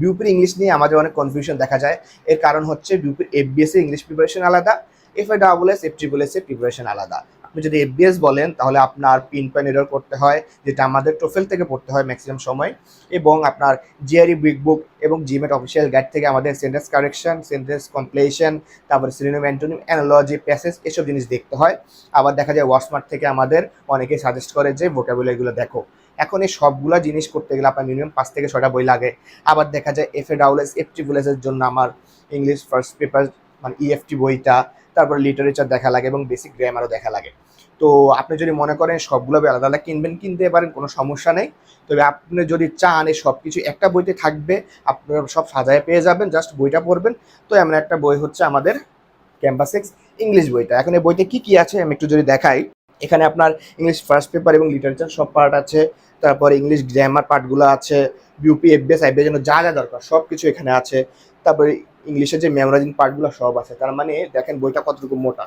বিউপির English নিয়ে আমাদের অনেক কনফিউশন দেখা যায়। এর কারণ হচ্ছে বিউপির এফবিএস এর ইংলিশ প্রিপারেশন আলাদা F A double S F triple S এর প্রিপারেশন আলাদা। আপনি যদি এফবিএস বলেন, তাহলে আপনার পিন পেন এরর করতে হয়, যেটা আমাদের টোফেল থেকে পড়তে হয় ম্যাক্সিমাম সময়, এবং আপনার জিআরই বিগ বুক এবং জিমেট অফিসিয়াল গাইড থেকে আমাদের সেন্টেন্স কারেকশন সেন্টেন্স কমপ্লেশন তারপরে সিনোনিম অ্যান্টোনিম অ্যানালজি প্যাসেজ এসব জিনিস দেখতে হয়। আবার দেখা যায় ওয়াসমার্ট থেকে আমাদের অনেকে সাজেস্ট করে যে ভোকাবুলারিগুলো দেখো। এখন এই সবগুলো জিনিস করতে গেলে আপনার মিনিমাম পাঁচ থেকে ছটা বই লাগে। আবার দেখা যায় এফ এ ডাউলেস এফ এর জন্য আমার ইংলিশ ফার্স্ট পেপার মানে ইএফটি বইটা তারপর লিটারেচার দেখা লাগে এবং বেসিক গ্রামারও দেখা লাগে। তো আপনি যদি মনে করেন সবগুলো আলাদা আলাদা কিনবেন, কিনতে পারেন, কোনো সমস্যা নেই। তবে আপনি যদি চান এই সব কিছু একটা বইতে থাকবে, আপনারা সব সাজায় পেয়ে যাবেন জাস্ট বইটা পড়বেন। তো এমন একটা বই হচ্ছে আমাদের ক্যাম্পাস এক্স ইংলিশ বইটা। এখন এই বইতে কি কি আছে আমি একটু যদি দেখাই। এখানে আপনার ইংলিশ ফার্স্ট পেপার এবং লিটারেচার সব পার্ট আছে। তারপরে ইংলিশ গ্রামার পার্টগুলো আছে। বিউপি এফবিএস আইবিএস জন্য যা যা দরকার সব কিছু এখানে আছে। তারপরে ইংলিশের যে মেমোরাইজিং পার্টগুলো সব আছে, তার মানে দেখেন বইটা কতটুকু মোটা?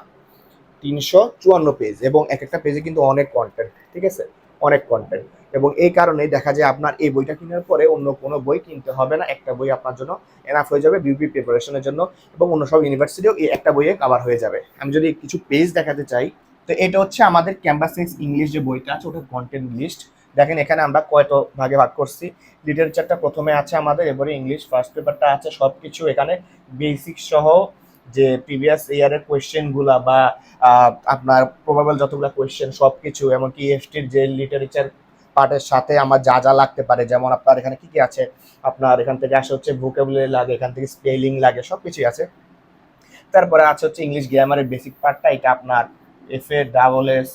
তিনশো চুয়ান্ন পেজ এবং এক একটা পেজে কিন্তু অনেক কন্টেন্ট ঠিক আছে? অনেক কন্টেন্ট এবং এই কারণে দেখা যায় আপনার এই বইটা কেনার পরে অন্য কোনো বই কিনতে হবে না, একটা বই আপনার জন্য এনাফ হয়ে যাবে বিউপি প্রিপারেশনের জন্য এবং অন্য সব ইউনিভার্সিটিও এই একটা বইয়ে কভার হয়ে যাবে। আমি যদি কিছু পেজ দেখাতে চাই, তো এটা হচ্ছে আমাদের ক্যাম্পাস ইংলিশ যে বইটা আছে, ওটা কন্টেন্ট লিস্ট দেখেন, এখানে আমরা কয়ত ভাগে ভাগ করছি? লিটারেচারটা প্রথমে আছে আমাদের এবারে ইংলিশ ফার্স্ট পেপারটা আছে সব কিছু এখানে বেসিক সহ যে প্রিভিয়াস ইয়ারের কোয়েশ্চেনগুলা বা আপনার প্রবাবল যতগুলো কোয়েশ্চেন সব কিছু এমনকি এফটির যে লিটারেচার পার্টের সাথে আমার যা যা লাগতে পারে, যেমন আপনার এখানে কি কি আছে? আপনার এখান থেকে আসে হচ্ছে ভোকাবুলারি লাগে, এখান থেকে স্পেলিং লাগে সব কিছুই আছে। তারপরে আছে হচ্ছে ইংলিশ গ্রামারের বেসিক পার্টটা এটা আপনার এফ এ ডাবল এস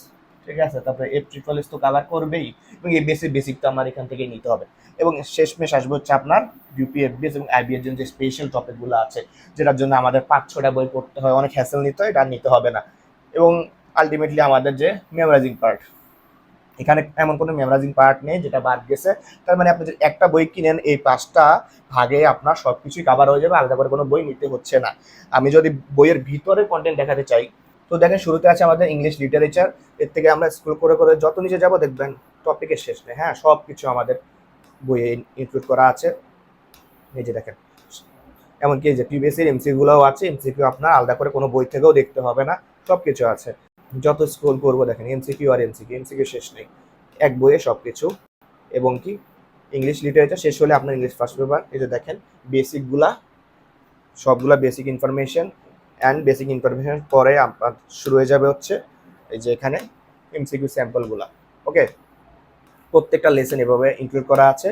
ঠিক আছে? তারপরে এফ ট্রিপল তো কাভার করবেই এবং এই বেসিক বেসিক তো আমার এখান থেকে নিতে হবে। এবং শেষমেশ আসবে হচ্ছে আপনার ইউপিএফবিএস এবং আইবিএর জন্য যে স্পেশাল টপিকগুলো আছে, যেটার জন্য আমাদের পাঁচ, ছটা বই পড়তে হয়, অনেক হ্যাসেল নিতে হয়, এটা নিতে হবে না। এবং আলটিমেটলি আমাদের যে মেমোরাইজিং পার্ট এখানে এমন কোনো মেমোরাইজিং পার্ট নেই যেটা বাদ গেছে। তার মানে আপনি যদি একটা বই কিনেন, এই পাঁচটা ভাগে আপনার সব কিছুই কাভার হয়ে যাবে, আলাদা করে কোনো বই নিতে হচ্ছে না। আমি যদি বইয়ের ভিতরে কন্টেন্ট দেখাতে চাই তো দেখেন, শুরুতে আছে আমাদের ইংলিশ লিটারেচার এর থেকে আমরা স্কুল করে করে যত নিচে যাব দেখবেন টপিকের শেষ নেই। হ্যাঁ সব কিছু আমাদের বইয়ে ইনক্লুড করা আছে। এই যে দেখেন, এমনকি যে প্রিভিয়াস এর এমসিগুলোও আছে এমসিকিউ আপনার আলাদা করে কোনো বই থেকেও দেখতে হবে না সব কিছু আছে। যত স্ক্রোল করব দেখেন এমসিকিউ আর এমসিকিউ এমসিকিউ শেষ নেই। এক বইয়ে সব কিছু এবং কি ইংলিশ লিটারেচার শেষ হলে আপনার ইংলিশ ফার্স্ট পেপার যে দেখেন বেসিকগুলা সবগুলা basic information and basic information পরে আপনার শুরু হয়ে যাবে হচ্ছে এই যে এখানে এমসিকিউ স্যাম্পলগুলো ওকে প্রত্যেকটা লেসন এভাবে ইনক্লুড করা আছে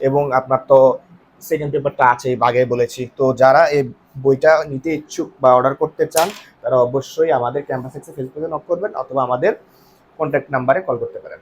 এবং আপনার তো সেকেন্ড পেপারটা আছে আগে বলেছি। তো যারা এই বইটা নিতে ইচ্ছুক বা অর্ডার করতে চান, তারা অবশ্যই আমাদের ক্যাম্পাস এক্সে ফেসবুকে নক করবেন অথবা আমাদের কন্ট্যাক্ট নাম্বারে কল করতে পারেন।